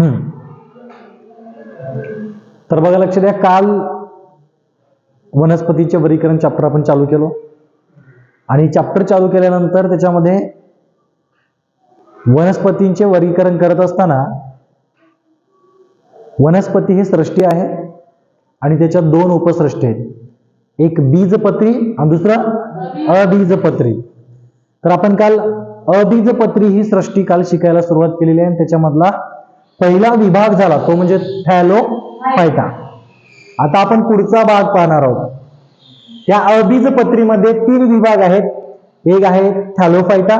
हम्म. तर बघा लक्ष द्या काल वनस्पतीचे वर्गीकरण चॅप्टर आपण चालू केलो. आणि चॅप्टर चालू केल्यानंतर त्याच्यामध्ये वनस्पतींचे वर्गीकरण करत असताना वनस्पती ही सृष्टी आहे आणि त्याच्यात दोन उपसृष्टी आहेत. एक बीजपत्री आणि दुसरं अबीजपत्री. तर आपण काल अबीजपत्री ही सृष्टी काल शिकायला सुरुवात केलेली आहे आणि त्याच्यामधला पहिला विभाग झाला तो म्हणजे थॅलो फायटा आता आपण पुढचा भाग पाहणार आहोत. त्या अबीजपत्रीमध्ये तीन विभाग आहेत. एक आहे थॅलोफायटा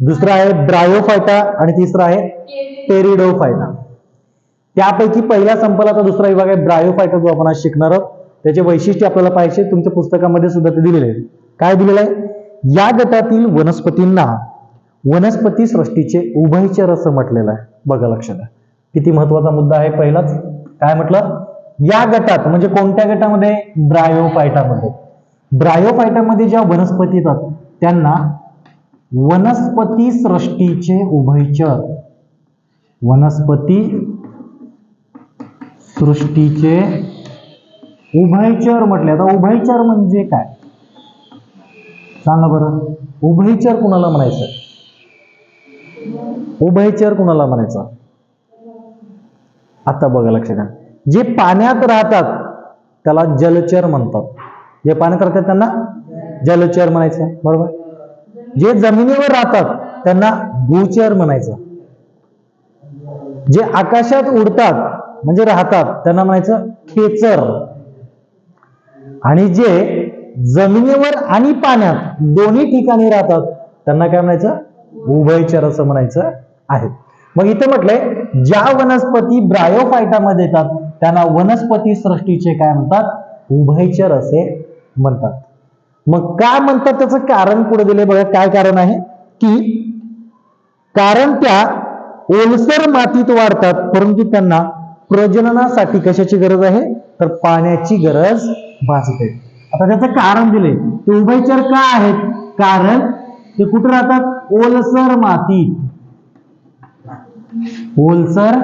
दुसरा आहे ड्रायोफायटा आणि तिसरा आहे टेरिडोफायटा त्यापैकी पहिला संपला तर दुसरा विभाग आहे ब्रायोफायटा जो आपण आज शिकणार आहोत. त्याचे वैशिष्ट्य आपल्याला पाहिजे तुमच्या पुस्तकामध्ये सुद्धा ते दिलेले आहे काय दिलेलं आहे? या गटातील वनस्पतींना वनस्पती सृष्टीचे उभयचर असं म्हटलेलं आहे. बघा लक्षात किती महत्त्वाचा मुद्दा आहे पहिलाच. काय म्हटलं? या गटात म्हणजे कोणत्या गटामध्ये? ब्रायोफायटामध्ये ब्रायोफायटामध्ये ज्या वनस्पती येतात त्यांना वनस्पती सृष्टीचे उभयचर. वनस्पती सृष्टीचे उभयचर म्हटले. आता उभयचर म्हणजे काय? सांगा बरं. उभयचर कुणाला म्हणायचं उभयचर कुणाला म्हणायचा? आता बघा लक्षात द्या. जे पाण्यात राहतात त्याला जलचर म्हणतात. जे पाण्यात राहतात त्यांना जलचर म्हणायचं. बरोबर? जे जमिनीवर राहतात त्यांना भूचर म्हणायचं. जे आकाशात उडतात म्हणजे राहतात त्यांना म्हणायचं खेचर. आणि जे जमिनीवर आणि पाण्यात दोन्ही ठिकाणी राहतात त्यांना काय म्हणायचं? उभयचर असं म्हणायचं. आहेत. मग इथं म्हटलंय ज्या वनस्पती ब्रायोफायटामध्ये येतात त्यांना वनस्पती सृष्टीचे काय म्हणतात? उभयचर असे म्हणतात. मग का म्हणतात त्याचं कारण पुढे दिले बघा काय कारण आहे? की कारण त्या ओलसर मातीत वाढतात परंतु त्यांना प्रजननासाठी कशाची गरज आहे? तर पाण्याची गरज भासते. आता त्याचं कारण दिले ते उभयचर का आहेत? कारण ते कुठे राहतात? ओलसर मातीत. ओलसर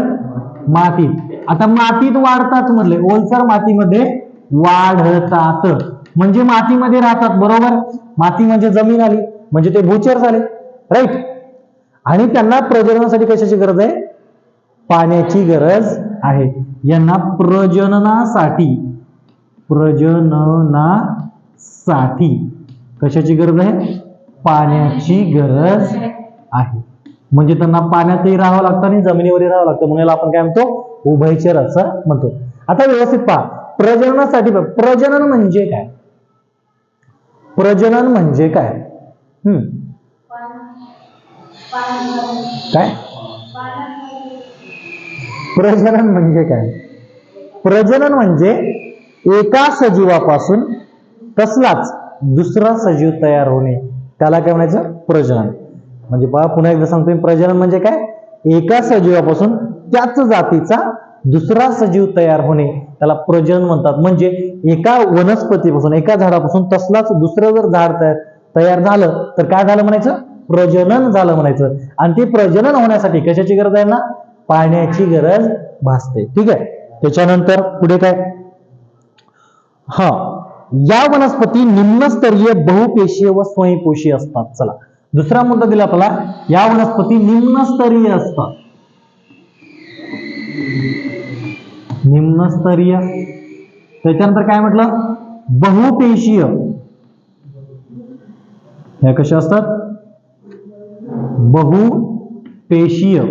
मातीत. आता मातीत वाढतात म्हणले. ओलसर मातीमध्ये वाढतात. म्हणजे मातीमध्ये राहतात बरोबर? माती म्हणजे जमीन आली म्हणजे ते भूचर झाले. राईट आणि त्यांना प्रजननासाठी कशाची गरज आहे? पाण्याची गरज आहे. यांना प्रजननासाठी प्रजननासाठी कशाची गरज आहे? पाण्याची गरज आहे. म्हणजे त्यांना पाण्यातही राहावं लागतं आणि जमिनीवरही राहावं लागतं. म्हणून आपण काय म्हणतो? उभयचर असं म्हणतो. आता व्यवस्थित पहा. प्रजननासाठी प्रजनन म्हणजे काय? प्रजनन म्हणजे काय? हम्म. काय? प्रजनन म्हणजे काय? प्रजनन म्हणजे एका सजीवापासून कसलाच दुसरा सजीव तयार होणे. त्याला काय म्हणायचं? प्रजनन. म्हणजे बघा पुन्हा एकदा सांगतो प्रजनन म्हणजे काय? एका सजीवापासून त्याच जातीचा दुसरा सजीव तयार होणे. त्याला प्रजनन म्हणतात. म्हणजे एका वनस्पतीपासून एका झाडापासून तसलाच दुसरं जर झाड तयार तयार झालं तर काय झालं म्हणायचं? प्रजनन झालं म्हणायचं. आणि ते प्रजनन होण्यासाठी कशाची गरज आहे ना पाण्याची गरज भासते. ठीक आहे? त्याच्यानंतर पुढे काय? हा या वनस्पती निम्नस्तरीय बहुपेशीय व स्वयंपोषी असतात. चला. दुसरा मुद्दा दिला आपला या वनस्पती निम्नस्तरीय असतात. निम्नस्तरीय त्याच्यानंतर काय म्हटलं? बहुपेशीय. ह्या कशा असतात? बहुपेशीय.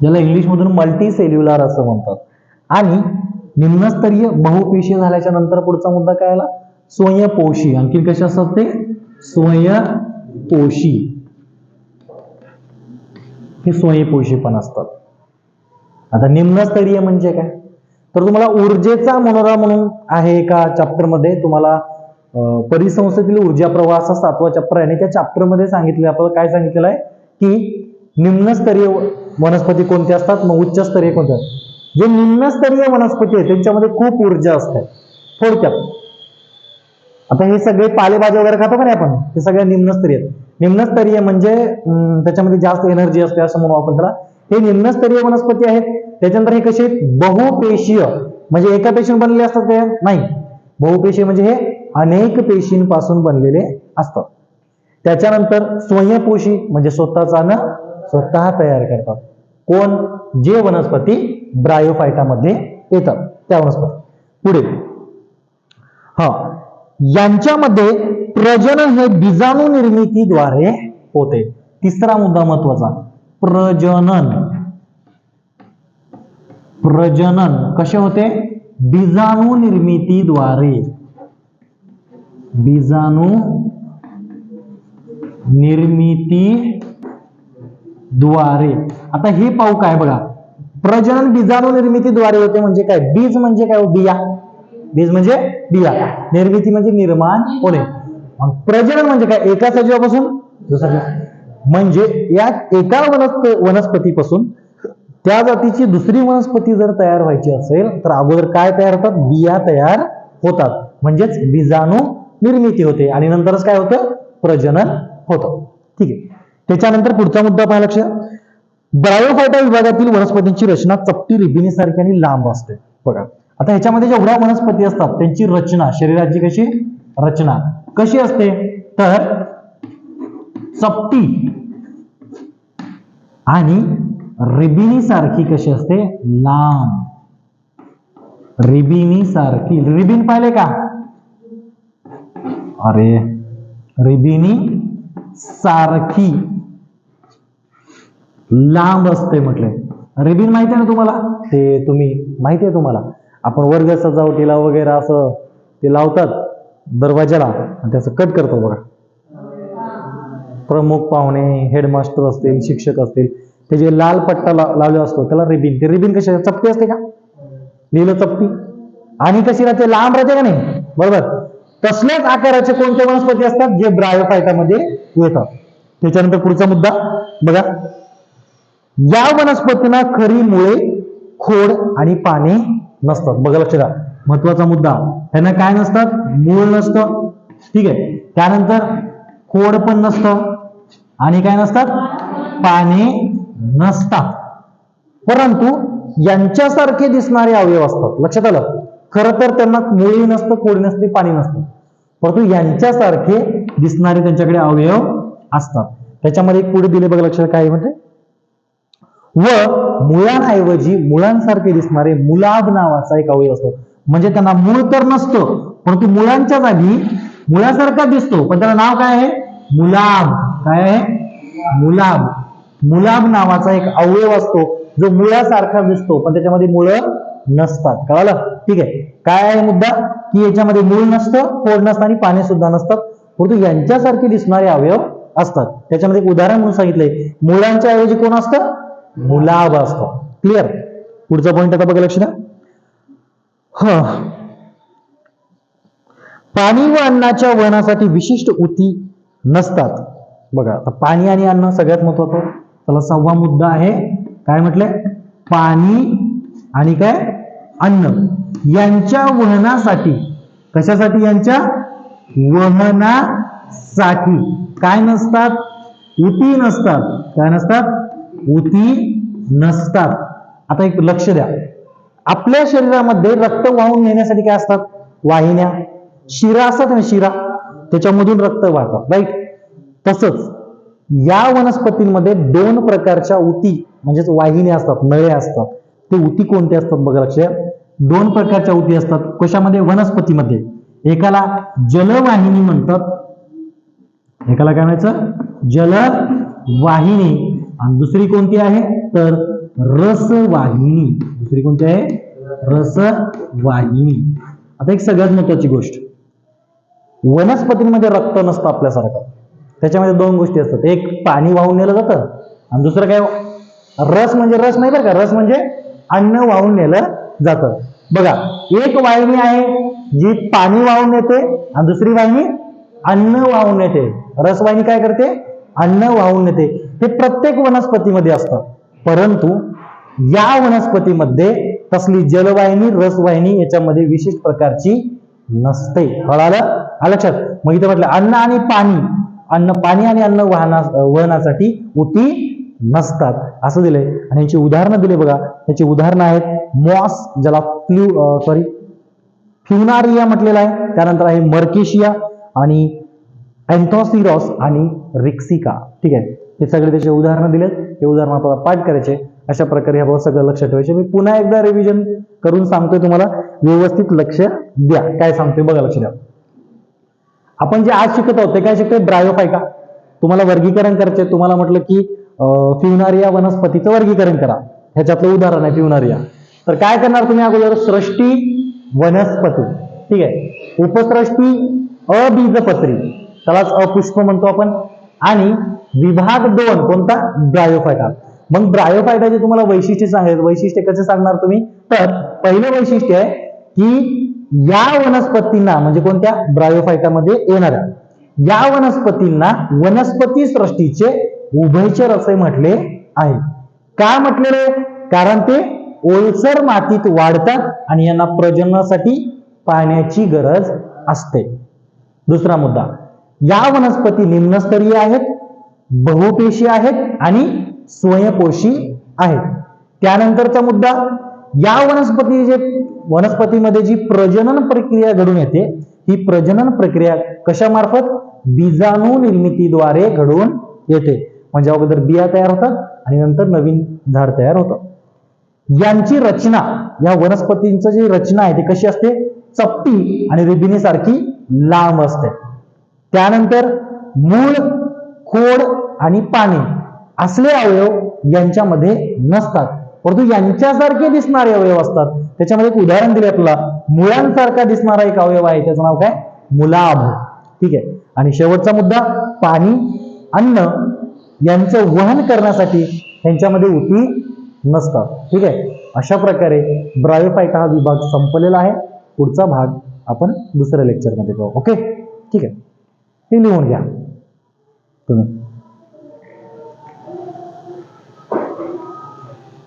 ज्याला इंग्लिश मधून मल्टी सेल्युलर असं म्हणतात. आणि निम्नस्तरीय बहुपेशीय झाल्याच्यानंतर पुढचा मुद्दा काय आला? स्वयंपोषी आणखी कसे असतात ते? स्वयंपोषी. हे स्वयंपोषी पण असतात. आता निम्नस्तरीय म्हणजे काय? तर तुम्हाला ऊर्जेचा मनोरा म्हणून आहे एका चॅप्टरमध्ये तुम्हाला परिसंस्थेतील ऊर्जा प्रवाह असा सातवा चॅप्टर आहे. आणि त्या चॅप्टरमध्ये सांगितलं आपल्याला काय सांगितलेलं आहे? की निम्नस्तरीय वनस्पती कोणत्या असतात? मग उच्चस्तरीय कोणत्या जे निम्नस्तरीय वनस्पती आहेत त्यांच्यामध्ये खूप ऊर्जा असते. थोडक्यात आता हे सगळे पालेभाज्या वगैरे खातो का नाही आपण? हे सगळे निम्नस्तरीय निम्नस्तरीय म्हणजे त्याच्यामध्ये जास्त एनर्जी असते असं म्हणू आपण त्याला. हे निम्नस्तरीय वनस्पती आहेत. त्याच्यानंतर हे कसे आहेत? बहुपेशीय. म्हणजे एका पेशीन बनलेले असतात ते नाही. बहुपेशीय म्हणजे हे अनेक पेशींपासून बनलेले असतात. त्याच्यानंतर स्वयंपोषी म्हणजे स्वतःचा अन्न स्वतः तयार करतात. कोण? जे वनस्पती ब्रायोफायटामध्ये येतात. त्या वनस्पती. पुढे. हा. यांच्यामध्ये प्रजनन हे बीजाणू निर्मितीद्वारे होते. तिसरा मुद्दा महत्त्वाचा प्रजनन. प्रजनन कसे होते? बीजाणू निर्मितीद्वारे. बीजाणू निर्मिती द्वारे आता हे पाहू काय बघा. प्रजनन बीजाणू निर्मितीद्वारे होते म्हणजे काय? बीज म्हणजे काय? हो, बिया. बीज म्हणजे बिया. निर्मिती म्हणजे निर्माण होणे. मग प्रजनन म्हणजे काय? एका सजीवापासून दुसऱ्या म्हणजे या एका वनस्प वनस्पतीपासून त्या जातीची दुसरी वनस्पती जर तयार व्हायची असेल तर अगोदर काय तयार होतात? बिया तयार होतात. म्हणजेच बीजाणू निर्मिती होते. आणि नंतरच काय होतं? प्रजनन होतं. ठीक आहे. त्याच्यानंतर पुढचा मुद्दा पाहायला लक्ष. द्या. ब्रायोफायटा विभागातील वनस्पतींची रचना चपटी रिबिनीसारखी आणि लांब असते. बघा. आता ह्याच्यामध्ये जेवढ्या वनस्पती असतात त्यांची रचना शरीराची कशी? रचना. कशी असते? तर चपटी आणि रिबिनी सारखी कशी असते? लांब. रिबिनी सारखी रिबिन पाहिले का? अरे रिबिनी सारखी. लांब असते म्हटले. रिबिन माहिती आहे ना तुम्हाला? ते तुम्ही माहिती आहे तुम्हाला. आपण वर्ग सजावटीला वगैरे असं ते लावतात दरवाजाला आणि त्याचं कट करतो बघा. प्रमुख पाहुणे हेडमास्टर असतील शिक्षक असतील ते जे लाल पट्टा ला- लावलेला असतो त्याला रिबिन ते रिबिन कशी चपटी असते का? लिहिलं चपटी. आणि कशी राहते? लांब राहते का नाही? बरोबर. तसल्याच आकाराचे कोणते वनस्पती असतात? जे ब्रायोफायटामध्ये येतात. त्याच्यानंतर पुढचा मुद्दा बघा. या वनस्पतींना खरी मुळे खोड आणि पाने नसतात. बघा लक्ष द्या. महत्त्वाचा मुद्दा. त्यांना काय नसतात? मूळ नसतं. ठीक आहे. त्यानंतर खोड पण नसतं. आणि काय नसतात? पाने नसतात. परंतु यांच्यासारखे दिसणारे अवयव असतात. लक्षात आलं? खरं तर त्यांना मुळी नसतं कोडी नसते पाणी नसतं. परंतु यांच्यासारखे दिसणारे त्यांच्याकडे अवयव असतात. त्याच्यामध्ये एक पुढे दिले बघा लक्षात काय म्हणते? व मुळांऐवजी मुळांसारखे दिसणारे मुलाब नावाचा एक अवयव असतो. म्हणजे त्यांना मूळ तर नसतो परंतु मुळांच्या जागी मुळासारखा दिसतो. पण त्याला नाव काय आहे? मुलाब. काय आहे? मुलाब. मुलाब नावाचा एक अवयव असतो जो मुळासारखा दिसतो पण त्याच्यामध्ये मुळं नसतात. कळालं? ठीक आहे. काय आहे मुद्दा? की याच्यामध्ये मूळ नसतं खोड नसतं आणि पाने सुद्धा नसतात परंतु यांच्यासारखे दिसणारे अवयव असतात. त्याच्यामध्ये एक उदाहरण म्हणून सांगितलंय. मुळांच्या ऐवजी कोण असतं? मुलाब असतो. क्लिअर पुढचा पॉईंट आता बघा लक्ष द्या ह. पाणी व अन्नाच्या वहनासाठी विशिष्ट उती नसतात. बघा आता पाणी आणि अन्न सगळ्यात महत्वाचं. त्याला सहावा मुद्दा आहे. काय म्हटलंय? पाणी आणि काय? अन्न. यांच्या वहनासाठी. कशासाठी यांच्या? वहनासाठी. काय नसतात? उती नसतात. काय नसतात? उती नसतात. आता एक लक्ष द्या. आपल्या शरीरामध्ये रक्त वाहून नेण्यासाठी काय असतात? वाहिन्या. शिरा असतात ना शिरा? त्याच्यामधून रक्त वाहतात राईट तसंच या वनस्पतींमध्ये दोन प्रकारच्या उती म्हणजेच वाहिन्या असतात नळे असतात. ते उती कोणत्या असतात बघा लक्ष दोन प्रकारच्या उती असतात. कशामध्ये? वनस्पतीमध्ये. एकाला जलवाहिनी म्हणतात. एकाला काय म्हणायचं? जलवाहिनी. आणि दुसरी कोणती आहे? तर रसवाहिनी. दुसरी कोणती आहे? रसवाहिनी. आता एक सगळ्यात महत्वाची गोष्ट. वनस्पतींमध्ये रक्त नसतं आपल्यासारखं. त्याच्यामध्ये दोन गोष्टी असतात. एक पाणी वाहून नेलं जातं. आणि दुसरं काय? रस म्हणजे रस नाही बरं का? रस म्हणजे अन्न वाहून नेलं जातं. बघा एक वाहिनी आहे जी पाणी वाहून येते आणि दुसरी वाहिनी अन्न वाहून नेते. रसवाहिनी काय करते? अन्न वाहून नेते. हे प्रत्येक वनस्पतीमध्ये असतं. परंतु या वनस्पतीमध्ये तसली जलवाहिनी रसवाहिनी याच्यामध्ये विशिष्ट प्रकारची नसते. कळालं? आलं लक्षात. मग इथे म्हटलं अन्न आणि पाणी. अन्न पाणी आणि अन्न वाहना वहनासाठी उती नसतात. असं दिलंय. आणि याची उदाहरणं दिले बघा. याची उदाहरणं आहेत मॉस ज्याला फ्ल्यू सॉरी फ्युनारिया म्हटलेला आहे. त्यानंतर आहे मर्केशिया आणि अँथॉसिरॉस आणि रिक्सिका. ठीक आहे. हे सगळे त्याचे उदाहरणं दिलेत. हे उदाहरण आपल्याला पाठ करायचे. अशा प्रकारे ह्या सगळं लक्ष ठेवायचे. मी पुन्हा एकदा रिव्हिजन करून सांगतोय तुम्हाला. व्यवस्थित लक्ष द्या. काय सांगतोय बघा लक्ष द्या. आपण जे आज शिकत आहोत ते काय शिकतोय? ब्रायोफायका तुम्हाला वर्गीकरण करायचे तुम्हाला म्हटलं की फिवनारिया वनस्पतीचं वर्गीकरण करा. ह्याच्यातलं उदाहरण आहे फिवनारिया तर काय करणार तुम्ही अगोदर? सृष्टी वनस्पती. ठीक आहे. उपसृष्टी अबीजपत्री. त्यालाच अपुष्प म्हणतो आपण. आणि विभाग दोन कोणता? ब्रायोफायटा मग ब्रायोफायटाचे तुम्हाला वैशिष्ट्य सांगायचं वैशिष्ट्य कसे सांगणार तुम्ही? तर पहिलं वैशिष्ट्य आहे की या वनस्पतींना म्हणजे कोणत्या? ब्रायोफायटामध्ये येणाऱ्या. या वनस्पतींना वनस्पती सृष्टीचे उभयचर असे म्हटले आहे. का म्हटलेले? कारण ते ओलसर मातीत वाढतात आणि यांना प्रजननासाठी पाण्याची गरज असते. दुसरा मुद्दा. या वनस्पती निम्नस्तरीय आहेत बहुपेशी आहेत आणि स्वयंपोषी आहेत. त्यानंतरचा मुद्दा या वनस्पती जे वनस्पतीमध्ये जी प्रजनन प्रक्रिया घडून येते ही प्रजनन प्रक्रिया कशामार्फत? बीजाणू निर्मितीद्वारे घडून येते. म्हणजे अगोदर बिया तयार होतात आणि नंतर नवीन झाड तयार होतं. यांची रचना या वनस्पतींचं जी रचना आहे ती कशी असते? चपटी आणि रिबिनीसारखी लांब असते. त्यानंतर मूळ खोड आणि पाने असले अवयव यांच्यामध्ये नसतात. परंतु यांच्यासारखे दिसणारे अवयव असतात. त्याच्यामध्ये एक उदाहरण दिले आपला मुळांसारखा दिसणारा एक अवयव आहे. त्याचं नाव काय? मुलाभ. ठीक आहे. आणि शेवटचा मुद्दा पाणी अन्न यांचं वहन करण्यासाठी यांच्यामध्ये उती नसतात. ठीक आहे? अशा प्रकारे ब्रायोफायटा हा विभाग संपलेला आहे. पुढचा भाग आपण दुसऱ्या लेक्चरमध्ये पाहू. ओके ठीक आहे. हे लिहून घ्या. तुम्ही.